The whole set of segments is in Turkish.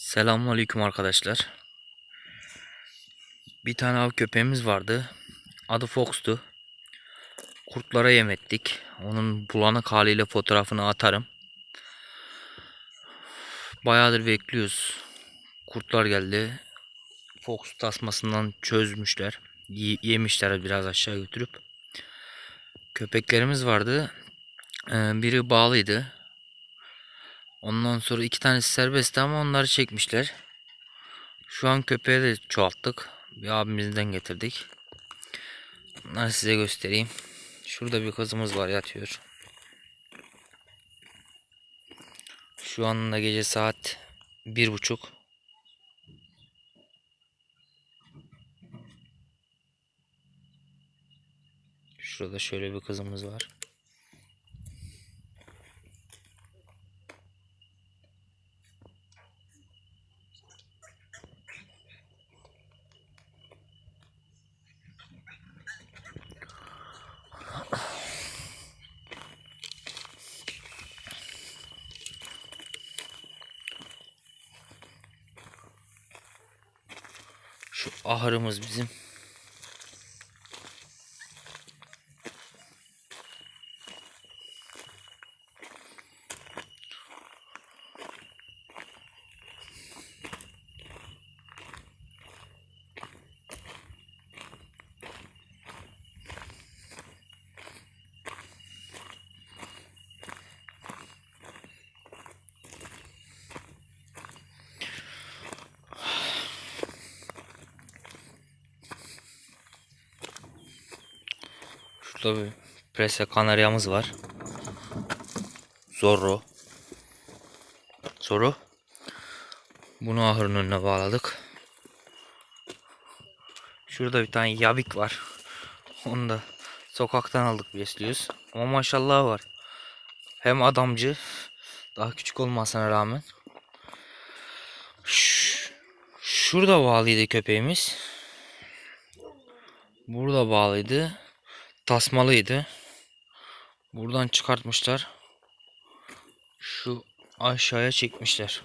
Selamünaleyküm arkadaşlar. Bir tane av köpeğimiz vardı. Adı Fox'tu. Kurtlara yem ettik. Onun bulanık haliyle fotoğrafını atarım. Bayağıdır bekliyoruz. Kurtlar geldi. Fox tasmasından çözmüşler. Ye- yemişler biraz aşağı götürüp. Köpeklerimiz vardı. Ee, biri bağlıydı. Ondan sonra iki tanesi serbestti ama onları çekmişler. Şu an köpeği de çoğalttık. Bir abimizden getirdik. Bunları size göstereyim. Şurada bir kızımız var yatıyor. Şu anda gece saat bir buçuk. Şurada şöyle bir kızımız var. Şu ahırımız bizim. Şurada bir prese kanaryamız var. Zorro. Zorro. Bunu ahırın önüne bağladık. Şurada bir tane yabik var. Onu da sokaktan aldık besliyoruz. Ama maşallah var. Hem adamcı. Daha küçük olmasına rağmen. Ş- Şurada bağlıydı köpeğimiz. Burada bağlıydı tasmalıydı. Buradan çıkartmışlar. Şu aşağıya çekmişler.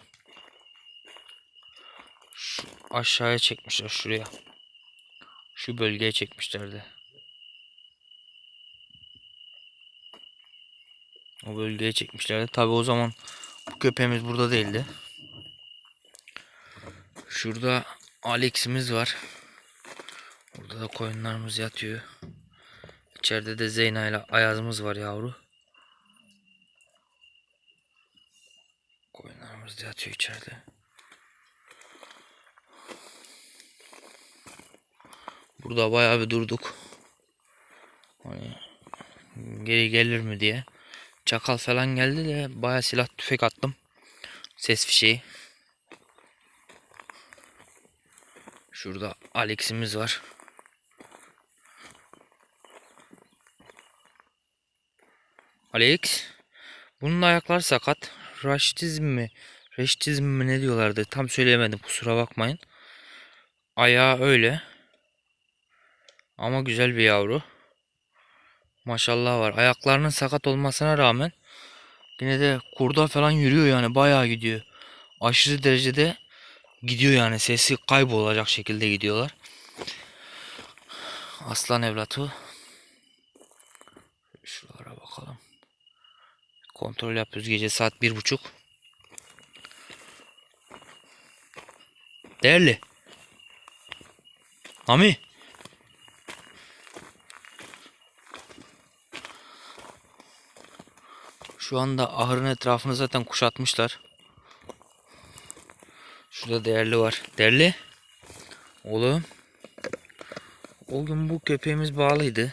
Şu aşağıya çekmişler şuraya. Şu bölgeye çekmişlerdi. O bölgeye çekmişlerdi. Tabi o zaman bu köpeğimiz burada değildi. Şurada Alex'imiz var. Burada da koyunlarımız yatıyor. İçeride de Zeyna ile Ayaz'ımız var yavru. Koyunlarımız da yatıyor içeride. Burada bayağı bir durduk. Hani geri gelir mi diye. Çakal falan geldi de bayağı silah tüfek attım. Ses fişeği. Şurada Alex'imiz var. Alex. Bunun ayakları sakat. Raşitizm mi? Reşitizm mi ne diyorlardı? Tam söyleyemedim kusura bakmayın. Ayağı öyle. Ama güzel bir yavru. Maşallah var. Ayaklarının sakat olmasına rağmen yine de kurda falan yürüyor yani bayağı gidiyor. Aşırı derecede gidiyor yani sesi kaybolacak şekilde gidiyorlar. Aslan evlatı. Şuralara bakalım. Kontrol yapıyoruz gece saat bir buçuk. Değerli. Ami. Şu anda ahırın etrafını zaten kuşatmışlar. Şurada değerli var. Değerli. Oğlum. O gün bu köpeğimiz bağlıydı.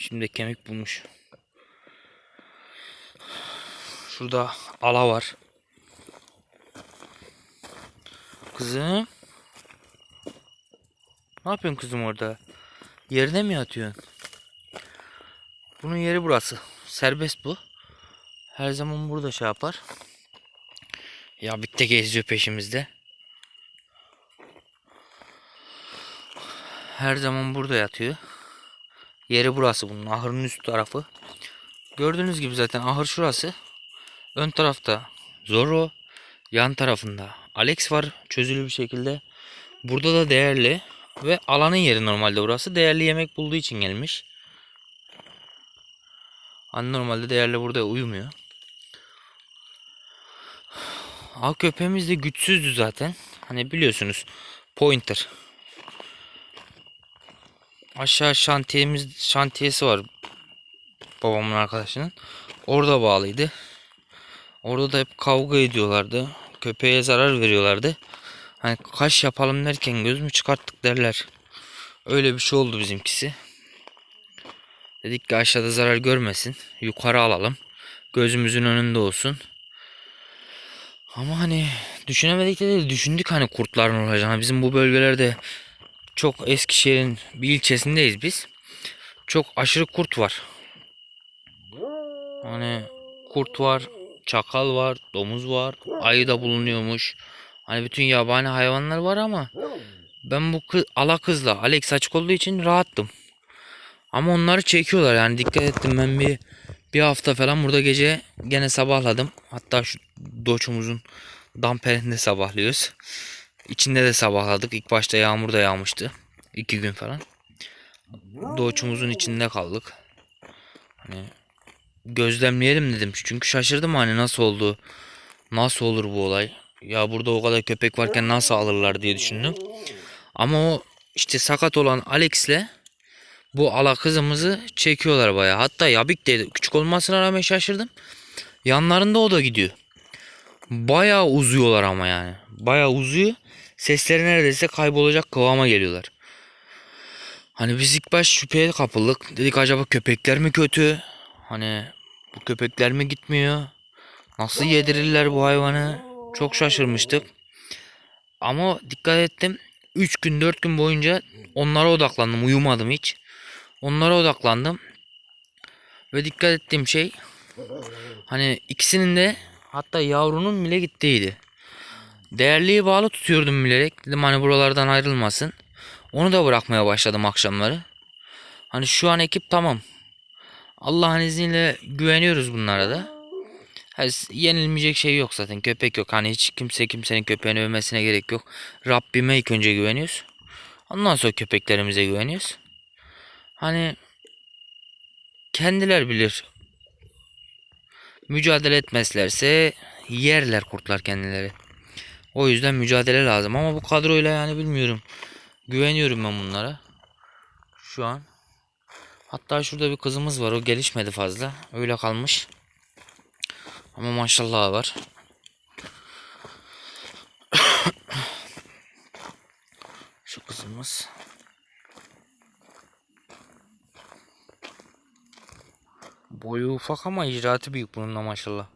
Şimdi kemik bulmuş. Şurada ala var. Kızım. Ne yapıyorsun kızım orada? Yerine mi yatıyorsun? Bunun yeri burası. Serbest bu. Her zaman burada şey yapar. Ya bitte geziyor peşimizde. Her zaman burada yatıyor. Yeri burası bunun. Ahırın üst tarafı. Gördüğünüz gibi zaten ahır şurası. ön tarafta Zoro, yan tarafında Alex var çözülü bir şekilde. Burada da değerli ve alanın yeri normalde burası. Değerli yemek bulduğu için gelmiş. Hani normalde değerli burada uyumuyor. Av köpeğimiz de güçsüzdü zaten. Hani biliyorsunuz pointer. Aşağı şantiyemiz şantiyesi var babamın arkadaşının. Orada bağlıydı. Orada da hep kavga ediyorlardı. Köpeğe zarar veriyorlardı. Hani kaş yapalım derken göz mü çıkarttık derler. Öyle bir şey oldu bizimkisi. Dedik ki aşağıda zarar görmesin. Yukarı alalım. Gözümüzün önünde olsun. Ama hani düşünemedik de değil, düşündük hani kurtların olacağını. Bizim bu bölgelerde çok Eskişehir'in bir ilçesindeyiz biz. Çok aşırı kurt var. Hani kurt var, çakal var, domuz var, ayı da bulunuyormuş. Hani bütün yabani hayvanlar var ama ben bu kız, ala kızla Alex açık olduğu için rahattım. Ama onları çekiyorlar yani dikkat ettim ben bir bir hafta falan burada gece gene sabahladım. Hatta şu doçumuzun damperinde sabahlıyoruz. İçinde de sabahladık. İlk başta yağmur da yağmıştı. iki gün falan. Doğuçumuzun içinde kaldık. Hani gözlemleyelim dedim. Çünkü şaşırdım hani nasıl oldu. Nasıl olur bu olay. Ya burada o kadar köpek varken nasıl alırlar diye düşündüm. Ama o işte sakat olan Alex'le bu ala kızımızı çekiyorlar bayağı. Hatta Yabik de küçük olmasına rağmen şaşırdım. Yanlarında o da gidiyor. Bayağı uzuyorlar ama yani. Bayağı uzuyor. Sesleri neredeyse kaybolacak kıvama geliyorlar. Hani biz ilk baş şüpheye kapıldık. Dedik acaba köpekler mi kötü? Hani bu köpekler mi gitmiyor? Nasıl yedirirler bu hayvanı? Çok şaşırmıştık. Ama dikkat ettim. 3 gün 4 gün boyunca onlara odaklandım. Uyumadım hiç. Onlara odaklandım. Ve dikkat ettiğim şey hani ikisinin de hatta yavrunun bile gittiğiydi. Değerliyi bağlı tutuyordum bilerek. Dedim hani buralardan ayrılmasın. Onu da bırakmaya başladım akşamları. Hani şu an ekip tamam. Allah'ın izniyle güveniyoruz bunlara da. Hani yenilmeyecek şey yok zaten. Köpek yok. Hani hiç kimse kimsenin köpeğini övmesine gerek yok. Rabbime ilk önce güveniyoruz. Ondan sonra köpeklerimize güveniyoruz. Hani kendiler bilir. Mücadele etmezlerse yerler kurtlar kendileri. O yüzden mücadele lazım ama bu kadroyla yani bilmiyorum. Güveniyorum ben bunlara. Şu an. Hatta şurada bir kızımız var. O gelişmedi fazla. Öyle kalmış. Ama maşallah var. Şu kızımız. Boyu ufak ama icraatı büyük bunun da maşallah.